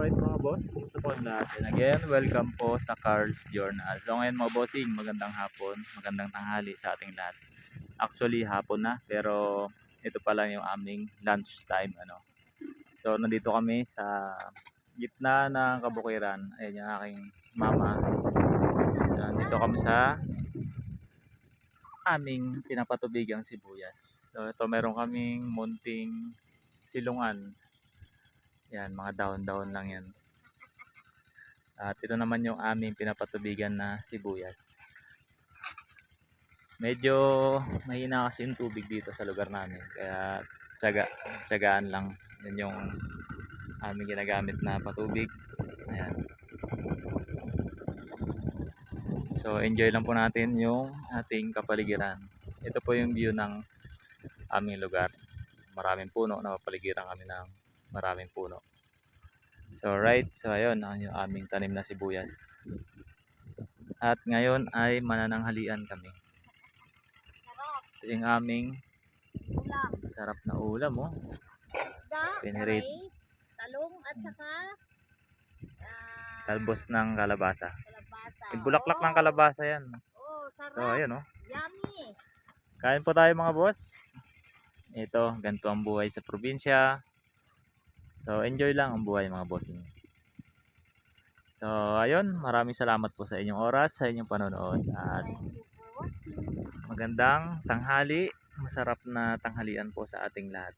Alright mga boss, kumusta po? And again, welcome po sa Carl's Journal. So ngayon mga bossing, magandang hapon, magandang tanghali sa ating lahat. Actually hapon na, pero ito pa lang yung aming lunch time. Ano. So nandito kami sa gitna ng kabukiran. Ayan yung aking mama. So nandito kami sa aming pinapatubigang sibuyas. So ito meron kaming munting silungan yan, mga daon-daon lang yan. At ito naman yung aming pinapatubigan na sibuyas. Medyo mahina kasi yung tubig dito sa lugar namin. Kaya tsaga, tsagaan lang. Yan yung aming ginagamit na patubig. Ayan. So enjoy lang po natin yung ating kapaligiran. Ito po yung view ng aming lugar. Maraming puno, napapaligiran kami ng maraming puno. So right, so ayun ang yung aming tanim na sibuyas. At ngayon ay manananghalian kami. Sarap. Ito yung aming Ulam. masarap na ulam oh. Isda, Pinirate. talong at saka ah, Talbos ng kalabasa. kalabasa. May bulaklak ng Oo. kalabasa yan. Oo, sarap. So ayun oh. Yummy. Kain po tayo mga boss. Ito, ganito ang buhay sa probinsya. So enjoy lang ang buhay mga bossing. So ayun, maraming salamat po sa inyong oras, sa inyong panonood. At magandang tanghali, masarap na tanghalian po sa ating lahat.